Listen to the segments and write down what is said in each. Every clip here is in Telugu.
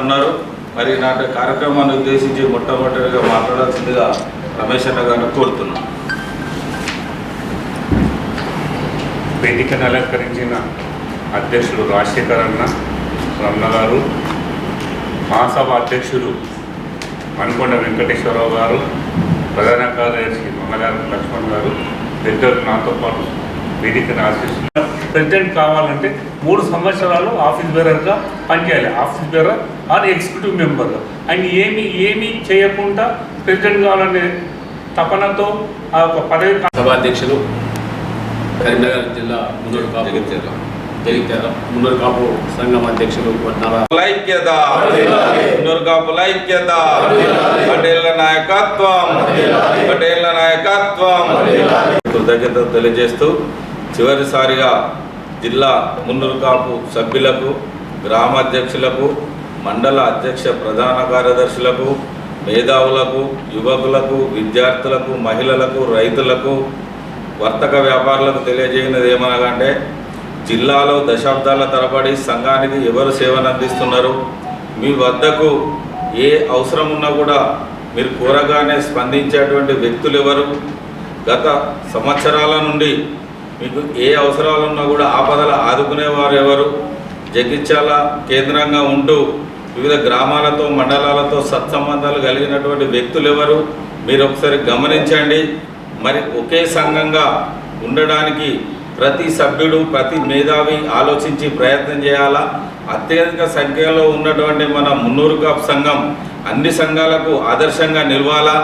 ఉన్నారు. మరి నాటి కార్యక్రమాన్ని ఉద్దేశించి మొట్టమొదటిగా మాట్లాడాల్సిందిగా రమేష్ అన్న గారిని కోరుతున్నాం. వేదికను అలంకరించిన అధ్యక్షుడు రాజశేఖర్ అన్న రమణ గారు మహాసభ అధ్యక్షుడు మణికొండ వెంకటేశ్వరరావు గారు ప్రధాన కార్యదర్శి మంగళారం లక్ష్మణ్ గారు పెద్దలు నాతో పాటు వేదికను ఆశిస్తున్నారు. ప్రెసిడెంట్ కావాలంటే మూడు సంవత్సరాలు ఆఫీస్ బేరర్గా పనిచేయాలి. ఆఫీస్ బేరర్ ఆర్ ఎగ్జిక్యూటివ్ మెంబర్గా ఆయన ఏమి ఏమీ చేయకుండా ప్రెసిడెంట్ కావాలనే తపనతో ఆ ఒక పదవి సభాధ్యక్షులు కరీంనగర్ జిల్లా మున్నూరు కాపు జగిత్యాల. జగిత్యాల మున్నూరు కాపు సంఘం అధ్యక్షులు వడ్నాల ఐక్యత మున్నూరుకాపుల ఐక్యత పటేళ్ళ నాయకత్వం. పటేళ్ళ నాయకత్వం. కృతజ్ఞత తెలియజేస్తూ చివరిసారిగా జిల్లా మున్నూరు కాపు సభ్యులకు గ్రామాధ్యక్షులకు మండల అధ్యక్ష ప్రధాన కార్యదర్శులకు మేధావులకు యువకులకు విద్యార్థులకు మహిళలకు రైతులకు వర్తక వ్యాపారులకు తెలియజేయనిది ఏమనగా జిల్లాలో దశాబ్దాల తరబడి సంఘానికి ఎవరు సేవను అందిస్తున్నారు? మీ వద్దకు ఏ అవసరం ఉన్నా కూడా మీరు కోరగానే స్పందించేటువంటి వ్యక్తులు ఎవరు గత సంవత్సరాల నుండి మీకు ఏ అవసరాలు ఉన్నా కూడా ఆపదలు ఆదుకునేవారు ఎవరు? జగిత్యాల కేంద్రంగా ఉంటూ వివిధ గ్రామాలతో మండలాలతో సత్సంబంధాలు కలిగినటువంటి వ్యక్తులు ఎవరు మీరు ఒకసారి గమనించండి. మరి ఒకే సంఘంగా ఉండడానికి ప్రతి సభ్యుడు ప్రతి మేధావి ఆలోచించి ప్రయత్నం చేయాలా? అత్యధిక సంఖ్యలో ఉన్నటువంటి మన మున్నూరు కాపు సంఘం అన్ని సంఘాలకు ఆదర్శంగా నిలవాలా?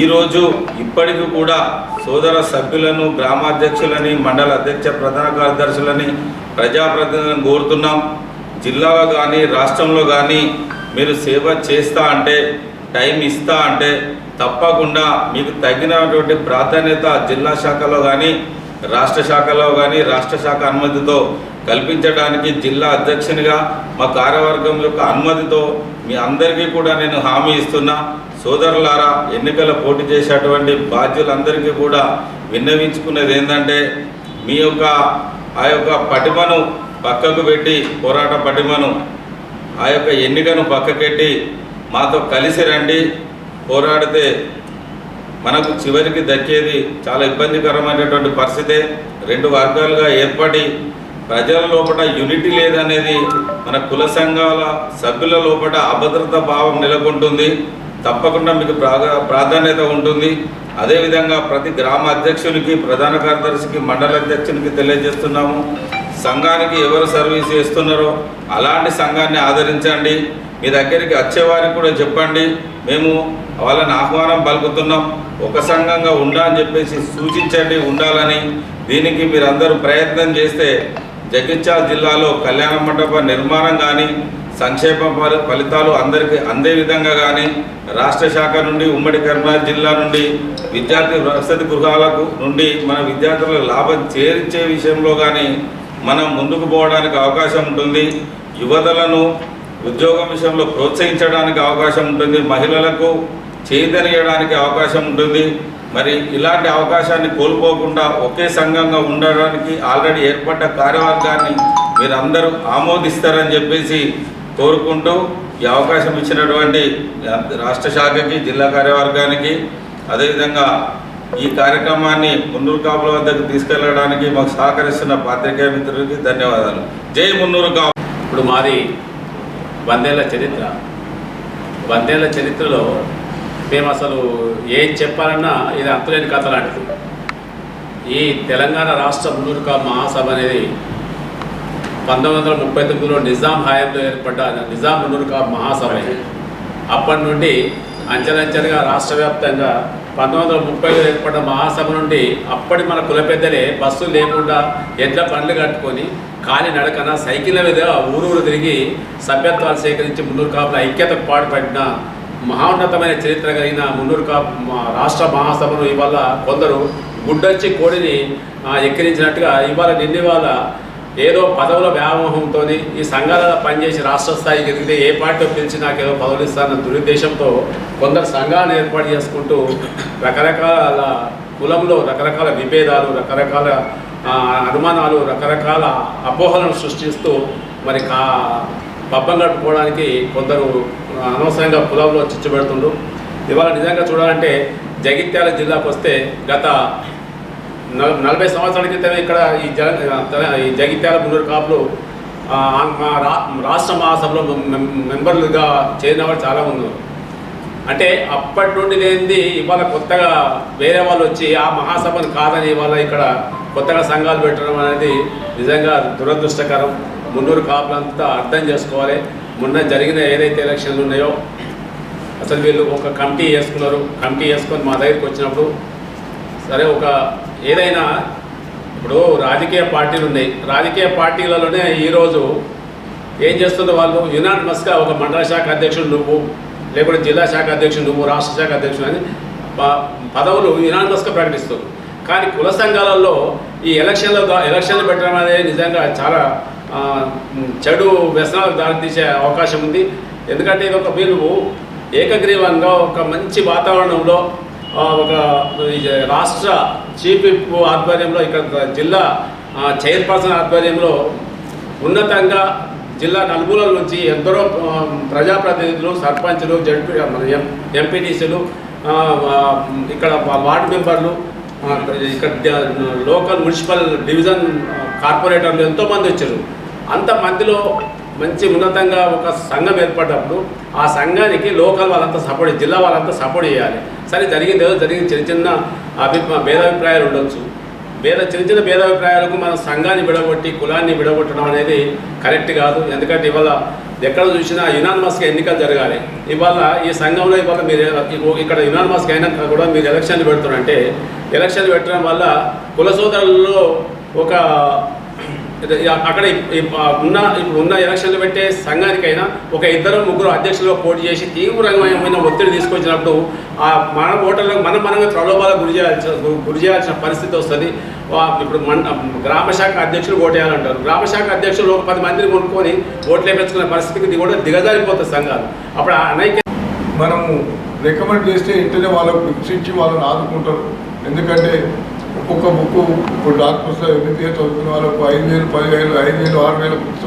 ఈరోజు ఇప్పటికి కూడా సోదర సభ్యులను గ్రామాధ్యక్షులని మండల అధ్యక్ష ప్రధాన కార్యదర్శులని ప్రజాప్రతినిధులను కోరుతున్నాం. జిల్లాలో కానీ రాష్ట్రంలో కానీ మీరు సేవ చేస్తా అంటే టైం ఇస్తా అంటే తప్పకుండా మీకు తగినటువంటి ప్రాధాన్యత జిల్లా శాఖలో కానీ రాష్ట్ర శాఖలో కానీ రాష్ట్ర శాఖ అనుమతితో కల్పించడానికి జిల్లా అధ్యక్షునిగా మా కార్యవర్గం యొక్క అనుమతితో మీ అందరికీ కూడా నేను హామీ ఇస్తున్నా. సోదరులారా ఎన్నికల పోటీ చేసేటువంటి బాధ్యులందరికీ కూడా విన్నవించుకునేది ఏంటంటే మీ యొక్క ఆ యొక్క పటిమను పక్కకు పెట్టి పోరాట పటిమను ఆ యొక్క ఎన్నికను పక్కకెట్టి మాతో కలిసి రండి. పోరాడితే మనకు చివరికి దక్కేది చాలా ఇబ్బందికరమైనటువంటి పరిస్థితే. రెండు వర్గాలుగా ఏర్పడి ప్రజల లోపల యూనిటీ లేదనేది మన కుల సంఘాల సభ్యుల లోపల అభద్రత భావం నెలకొంటుంది. తప్పకుండా మీకు ప్రాధాన్యత ఉంటుంది. అదేవిధంగా ప్రతి గ్రామ అధ్యక్షునికి ప్రధాన కార్యదర్శికి మండల అధ్యక్షునికి తెలియజేస్తున్నాము. సంఘానికి ఎవరు సర్వీస్ చేస్తున్నారో అలాంటి సంఘాన్ని ఆదరించండి. మీ దగ్గరికి వచ్చేవారికి కూడా చెప్పండి. మేము వాళ్ళని ఆహ్వానం పలుకుతున్నాం. ఒక సంఘంగా ఉండా అని చెప్పేసి సూచించండి ఉండాలని. దీనికి మీరందరూ ప్రయత్నం చేస్తే జగిత్యాల జిల్లాలో కళ్యాణ మండప నిర్మాణం కానీ సంక్షేమ ఫలి- ఫలితాలు అందరికీ అందే విధంగా కానీ రాష్ట్ర శాఖ నుండి ఉమ్మడి కరీంనగర్ జిల్లా నుండి విద్యార్థి వసతి గృహాలకు నుండి మన విద్యార్థులకు లాభం చేరించే విషయంలో కానీ మనం ముందుకు పోవడానికి అవకాశం ఉంటుంది. యువతలను ఉద్యోగం విషయంలో ప్రోత్సహించడానికి అవకాశం ఉంటుంది. మహిళలకు చేదనియడానికి అవకాశం ఉంటుంది. మరి ఇలాంటి అవకాశాన్ని కోల్పోకుండా ఒకే సంఘంగా ఉండడానికి ఆల్రెడీ ఏర్పడ్డ కార్యవర్గాన్ని మీరందరూ ఆమోదిస్తారని చెప్పేసి కోరుకుంటూ ఈ అవకాశం ఇచ్చినటువంటి రాష్ట్ర శాఖకి జిల్లా కార్యవర్గానికి అదేవిధంగా ఈ కార్యక్రమాన్ని మున్నూరు కాపుల వద్దకు తీసుకెళ్ళడానికి మాకు సహకరిస్తున్న పాత్రికేయ మిత్రులకి ధన్యవాదాలు. జై మున్నూరు కాపు. ఇప్పుడు మాది వందేళ్ళ చరిత్ర. వందేళ్ళ చరిత్రలో మేము అసలు ఏం చెప్పాలన్నా ఇది అంతలేని కథ లాంటిది. ఈ తెలంగాణ రాష్ట్ర మున్నూరుకా మహాసభ అనేది పంతొమ్మిది వందల ముప్పై తొమ్మిదిలో నిజాం హయాంలో ఏర్పడ్డ నిజాం మున్నూరుకా మహాసభ అప్పటి నుండి అంచెలంచెలుగా రాష్ట్ర వ్యాప్తంగా పంతొమ్మిది వందల ముప్పైలో ఏర్పడ్డ మహాసభ నుండి అప్పటి మన కుల పెద్దలే బస్సు లేకుండా ఎడ్ల పండ్లు కట్టుకొని కాలి నడకన సైకిళ్ళ మీద ఊరూరు తిరిగి సభ్యత్వాలు సేకరించి మున్నూరు కాపుల ఐక్యతకు పాటుపడిన మహోన్నతమైన చరిత్ర కలిగిన మున్నూరు కా రాష్ట్ర మహాసభను ఇవాళ కొందరు గుడ్డొచ్చి కోడిని ఎక్కిరించినట్టుగా ఇవాళ నిన్న వాళ్ళ ఏదో పదవుల వ్యామోహంతో ఈ సంఘాలలో పనిచేసి రాష్ట్ర స్థాయికి ఎదిగితే ఏ పార్టీ పిలిచి నాకు ఏదో పదవులు ఇస్తారన్న దురుద్దేశంతో కొందరు సంఘాలను ఏర్పాటు చేసుకుంటూ రకరకాల కులంలో రకరకాల విభేదాలు రకరకాల అనుమానాలు రకరకాల అపోహలను సృష్టిస్తూ మరి కా పబ్బం గడుపుకోవడానికి కొందరు అనవసరంగా పొలంలో చిచ్చు పెడుతుండ్రు ఇవాళ నిజంగా చూడాలంటే జగిత్యాల జిల్లాకు వస్తే గత నల- నలభై సంవత్సరాల క్రితమే ఇక్కడ ఈ జల ఈ జగిత్యాల గుండూరు కాపులు మా రా- రాష్ట్ర మహాసభలో మెం- మెంబర్లుగా చేరిన వాళ్ళు చాలా ఉన్నారు. అంటే అప్పటి నుండి లేనిది ఇవాళ కొత్తగా వేరే వాళ్ళు వచ్చి ఆ మహాసభను కాదని ఇవాళ ఇక్కడ కొత్తగా సంఘాలు పెట్టడం అనేది నిజంగా దురదృష్టకరం. మున్నూరు కాపులంతా అర్థం చేసుకోవాలి. మొన్న జరిగిన ఏదైతే ఎలక్షన్లు ఉన్నాయో అసలు వీళ్ళు ఒక కమిటీ వేసుకున్నారు. కమిటీ వేసుకొని మా దగ్గరికి వచ్చినప్పుడు సరే ఒక ఏదైనా ఇప్పుడు రాజకీయ పార్టీలు ఉన్నాయి. రాజకీయ పార్టీలలోనే ఈరోజు ఏం చేస్తుందో వాళ్ళు? యునానిమస్గా ఒక మండల శాఖ అధ్యక్షుడు నువ్వు లేకుంటే జిల్లా శాఖ అధ్యక్షుడు నువ్వు రాష్ట్ర శాఖ అధ్యక్షుడు అని ప- పదవులు యునానిమస్గా ప్రకటిస్తారు కానీ కుల సంఘాలలో ఈ ఎలక్షన్ల ఎలక్షన్లు పెట్టడం అనేది నిజంగా చాలా చెడు వ్యసనాలకు దారితీసే అవకాశం ఉంది. ఎందుకంటే ఇది ఒక మీరు ఏకగ్రీవంగా ఒక మంచి వాతావరణంలో ఒక రాష్ట్ర చీఫ్ ఆధ్వర్యంలో ఇక్కడ జిల్లా చైర్పర్సన్ ఆధ్వర్యంలో ఉన్నతంగా జిల్లా నలుమూలల నుంచి ఎందరో ప్రజాప్రతినిధులు సర్పంచులు జడ్పీ మన ఎం ఎంపీటీసీలు ఇక్కడ వార్డు మెంబర్లు ఇక్కడ లోకల్ మున్సిపల్ డివిజన్ కార్పొరేటర్లు ఎంతోమంది వచ్చారు. అంతమందిలో మంచి ఉన్నతంగా ఒక సంఘం ఏర్పడ్డప్పుడు ఆ సంఘానికి లోకల్ వాళ్ళంతా సపోర్ట్ జిల్లా వాళ్ళంతా సపోర్ట్ చేయాలి. సరే జరిగింది ఏదో జరిగింది చిన్న చిన్న అభిప్రాయ భేదాభిప్రాయాలు ఉండొచ్చు. భేద చిన్న చిన్న భేదాభిప్రాయాలకు మన సంఘాన్ని విడగొట్టి కులాన్ని విడగొట్టడం అనేది కరెక్ట్ కాదు. ఎందుకంటే ఇవాళ ఎక్కడ చూసినా యునానిమస్గా ఎన్నికలు జరగాలి. ఇవాళ ఈ సంఘంలో ఇవాళ మీరు ఇక్కడ యునానిమస్గా అయినాక కూడా మీరు ఎలక్షన్లు పెడుతున్నారంటే ఎలక్షన్లు పెట్టడం వల్ల కుల సోదరుల్లో ఒక అక్కడ ఉన్న ఇప్పుడు ఉన్న ఎలక్షన్లు పెట్టే సంఘానికైనా ఒక ఇద్దరు ముగ్గురు అధ్యక్షులుగా పోటీ చేసి తీవ్రమైన ఒత్తిడి తీసుకొచ్చినప్పుడు ఆ మన ఓటర్లకు మనం మనమే ప్రలోభాలకు గురి చేయాల్సిన గురి చేయాల్సిన పరిస్థితి వస్తుంది. వా- ఇప్పుడు మన గ్రామ శాఖ అధ్యక్షులు ఓటేయాలంటారు. గ్రామ శాఖ అధ్యక్షులు ఒక పది మందిని కొనుక్కొని ఓట్లు వేపించుకునే పరిస్థితికి ఇది కూడా దిగజారిపోతుంది సంఘాలు. అప్పుడు అనేక మనము రికమెండ్ చేస్తే ఇంటనే వాళ్ళకు బుక్స్ ఇచ్చి వాళ్ళని ఆదుకుంటారు. ఎందుకంటే ఒక్కొక్క బుక్ ఇప్పుడు డాక్టర్స్ ఎంబీబీఎస్ చదువుకున్న వాళ్ళకు ఐదు వేలు పదివేలు ఐదు వేలు ఆరు వేల బుక్స్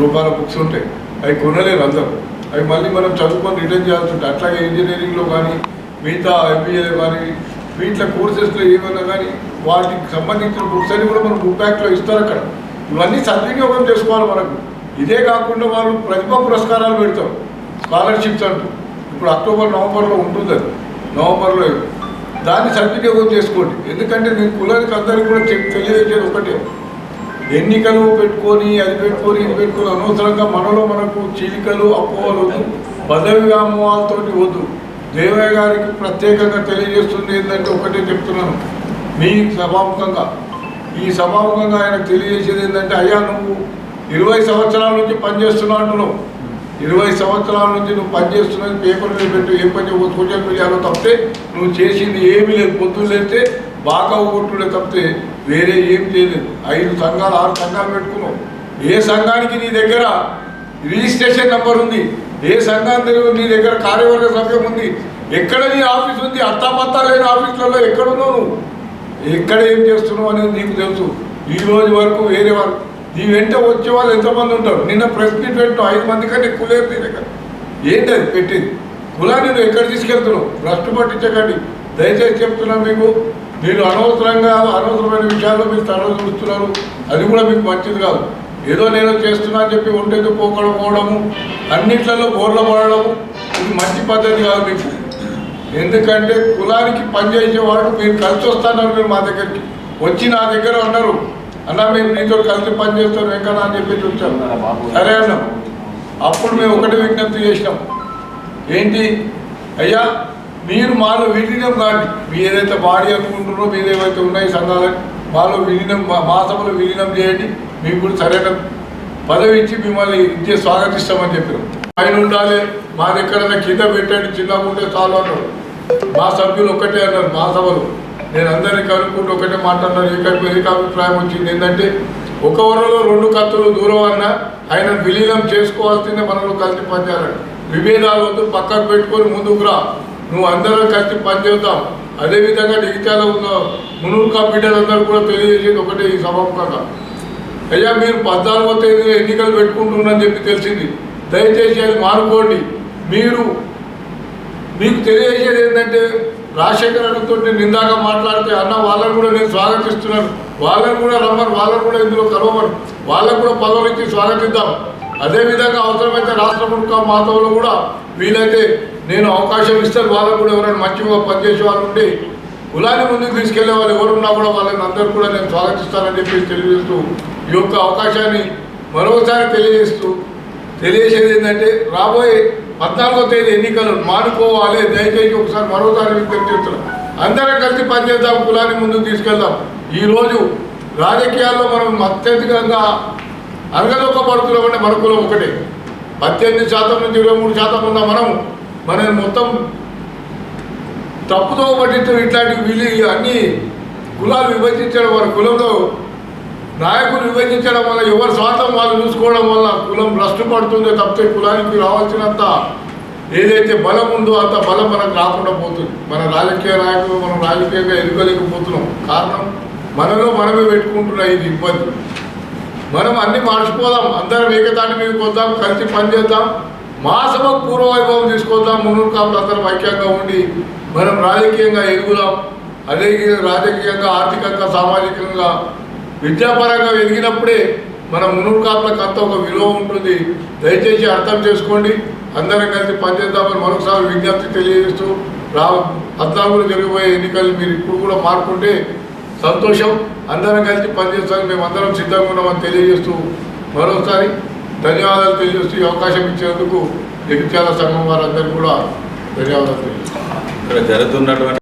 రూపాయల బుక్స్ ఉంటాయి. అవి కొనలేరు అందరూ. అవి మళ్ళీ మనం చదువుకొని రిటర్న్ చేయాల్సి ఉంటుంది. అట్లాగే ఇంజనీరింగ్లో కానీ మిగతా ఎంబీఏలో కానీ వీటిలో కోర్సెస్లో ఏమైనా కానీ వాటికి సంబంధించిన బుక్స్ అన్ని కూడా మనం బుక్ బ్యాగ్లో ఇస్తారు అక్కడ. ఇవన్నీ సద్వినియోగం చేసుకోవాలి మనకు. ఇదే కాకుండా వాళ్ళు ప్రతిభా పురస్కారాలు పెడతారు. స్కాలర్షిప్స్ అంటూ. ఇప్పుడు అక్టోబర్ నవంబర్లో ఉంటుంది అది నవంబర్లో దాన్ని సద్వినియోగం చేసుకోండి. ఎందుకంటే నేను కులానికి అందరికీ కూడా చెప్ తెలియజేసేది ఒకటే. ఎన్నికలు పెట్టుకొని అది పెట్టుకొని ఇది పెట్టుకొని అనవసరంగా మనలో మనకు చీలికలు అపోహలు వద్దు. పదవి వ్యామోహాలతో వద్దు. దేవయ్య గారికి ప్రత్యేకంగా తెలియజేస్తుంది ఏంటంటే ఒకటే చెప్తున్నాను. మీ సభాముఖంగా. ఈ సభాముఖంగా ఆయనకు తెలియజేసేది ఏంటంటే అయ్యా నువ్వు ఇరవై సంవత్సరాల నుంచి పనిచేస్తున్నావు అంటున్నావు. ఇరవై సంవత్సరాల నుంచి నువ్వు పనిచేస్తున్నది పేపర్ మీద పెట్టు ఏం పని సోషల్ మీడియాలో తప్పితే నువ్వు చేసింది ఏమీ లేదు పొద్దున్న లేస్తే బాగా కొట్టుడే తప్పితే వేరే ఏం చేయలేదు. ఐదు సంఘాలు ఆరు సంఘాలు పెట్టుకున్నావు. ఏ సంఘానికి నీ దగ్గర రిజిస్ట్రేషన్ నెంబర్ ఉంది? ఏ సంఘానికి నీ దగ్గర కార్యవర్గ సభ్యం ఉంది? ఎక్కడ నీ ఆఫీస్ ఉంది? అత్తాపత్తా లేని ఆఫీసులలో ఎక్కడున్నావు నువ్వు? ఎక్కడ ఏం చేస్తున్నావు అనేది నీకు తెలుసు. ఈ రోజు వరకు వేరే వరకు నీ వెంట వచ్చే వాళ్ళు ఎంతమంది ఉంటారు? నిన్న ప్రెస్ మీట్ పెట్టిన ఐదు మంది కంటే కులేరు నీ దగ్గర ఏంటి అది పెట్టింది? కులాన్ని నువ్వు ఎక్కడ తీసుకెళ్తున్నావు? భ్రష్టు పట్టించకండి. దయచేసి చెప్తున్నాను మీకు మీరు అనవసరంగా అనవసరమైన విషయాల్లో మీరు తల చూస్తున్నారు. అది కూడా మీకు మంచిది కాదు. ఏదో నేను చేస్తున్నా అని చెప్పి ఒంటెందుకు పోకడం పోవడము అన్నిట్లలో బోర్ల పడడము ఇది మంచి పద్ధతి కాదు మీకు. ఎందుకంటే కులానికి పనిచేసేవాడు మీరు కలిసి వస్తున్నారు మీరు మా దగ్గరికి. వచ్చి నా దగ్గర ఉన్నారు అన్న మేము నీతో కలిసి పనిచేస్తాం వెంకన్న అని చెప్పి చూసాం సరే అన్నాం అప్పుడు మేము ఒకటే విజ్ఞప్తి చేసినాం. ఏంటి? అయ్యా మీరు మాలో విలీనం కాండి. మీ ఏదైతే బాడీ అనుకుంటున్నారో మీరు ఏవైతే ఉన్నాయి సంఘాలు మాలో విలీనం మా మా సభలో విలీనం చేయండి. మీకు కూడా సరైన పదవి ఇచ్చి మిమ్మల్ని ఇచ్చే స్వాగతిస్తామని చెప్పారు. ఆయన ఉండాలి మా దగ్గర కింద పెట్టండి చిన్నగా ఉంటే చాలు అన్నారు. మా సభ్యులు ఒక్కటే అన్నారు మా సభలో. నేను అందరినీ కనుక్కుంటూ ఒకటే మాట్లాడినారు ఏకైపు ఏకాభిప్రాయం వచ్చింది. ఏంటంటే ఒక వరలో రెండు కత్తులు దూరం అన్న ఆయన విలీనం చేసుకోవాల్సిందే మనలో కలిసి పనిచేయాలండి విభేదాలు వద్దు పక్కకు పెట్టుకొని ముందుకు రా. నువ్వు అందరం కలిసి పనిచేద్దాం. అదేవిధంగా జగిత్యాల ఉన్న మునూరు కంప్యూటర్లందరూ కూడా తెలియజేసేది ఒకటే ఈ సభాముఖంగా. అయ్యా మీరు పద్నాలుగో తేదీలో ఎన్నికలు పెట్టుకుంటున్నారని చెప్పి తెలిసింది. దయచేసి అది మానుకోండి. మీరు మీకు తెలియజేసేది ఏంటంటే రాజశేఖర్ అన్నతో నిందాక మాట్లాడితే అన్న వాళ్ళని కూడా నేను స్వాగతిస్తున్నాను. వాళ్ళని కూడా రమ్మను వాళ్ళని కూడా ఇందులో కలవమను. వాళ్ళకు కూడా పదవులకి స్వాగతిద్దాం. అదేవిధంగా అవసరమైతే రాష్ట్ర ముఖ్య మాధవులు కూడా వీలైతే నేను అవకాశం ఇస్తాను. వాళ్ళకు కూడా ఎవరైనా మంచిగా పనిచేసే వాళ్ళు ఉండి కులాన్ని ముందుకు తీసుకెళ్ళే వాళ్ళు ఎవరున్నా కూడా వాళ్ళని అందరూ కూడా నేను స్వాగతిస్తానని చెప్పి తెలియజేస్తూ ఈ యొక్క అవకాశాన్ని మరొకసారి తెలియజేస్తూ తెలియజేసేది ఏంటంటే రాబోయే పద్నాలుగో తేదీ ఎన్నికలు మానుకోవాలి దయచేసి ఒకసారి మరోసారి విజ్ఞప్తి చేస్తున్నాం. అందరం కలిసి పనిచేద్దాం కులాన్ని ముందుకు తీసుకెళ్దాం. ఈరోజు రాజకీయాల్లో మనం అత్యధికంగా అనగదొక్కబడుతున్నామంటే మన కులం ఒకటే. పద్దెనిమిది శాతం నుంచి ఇరవై మూడు శాతం ఉన్న మనం మనం మొత్తం తప్పుతో పట్టించడం ఇట్లాంటివి వీళ్ళు అన్ని కులాలు విభజించడం మన కులంలో నాయకులు విభజించడం వల్ల ఎవరి స్వార్థం వాళ్ళు చూసుకోవడం వల్ల కులం భ్రష్టు పడుతుందో తప్పితే కులానికి రావాల్సినంత ఏదైతే బలం ఉందో అంత బలం మనకు రాకుండా పోతుంది. మన రాజకీయ నాయకులు మనం రాజకీయంగా ఎదుగలేకపోతున్నాం కారణం మనలో మనమే పెట్టుకుంటున్న ఇది ఇబ్బంది. మనం అన్ని మార్చిపోదాం అందరం ఏకతాటి మీద వద్దాం కలిసి పనిచేద్దాం. మా సభకు పూర్వవైభవం తీసుకొద్దాం. మున్నూరు కాపులు అందరం ఐక్యంగా ఉండి మనం రాజకీయంగా ఎదుగుదాం. అదే రాజకీయంగా ఆర్థికంగా సామాజికంగా విద్యాపరంగా ఎదిగినప్పుడే మన మున్నూరు కాపులకు అంత ఒక విలువ ఉంటుంది. దయచేసి అర్థం చేసుకోండి. అందరం కలిసి పనిచేద్దామని మరొకసారి విజ్ఞప్తి తెలియజేస్తూ రా పద్నాలుగులో జరిగిపోయే ఎన్నికలు మీరు ఇప్పుడు కూడా మార్పుంటే సంతోషం. అందరం కలిసి పనిచేస్తామని మేము అందరం సిద్ధంగా ఉన్నామని తెలియజేస్తూ మరోసారి ధన్యవాదాలు తెలియజేస్తూ ఈ అవకాశం ఇచ్చినందుకు జగిత్యాల సంఘం వారందరికీ కూడా ధన్యవాదాలు తెలియజేస్తాం. ఇక్కడ జరుగుతున్నటువంటి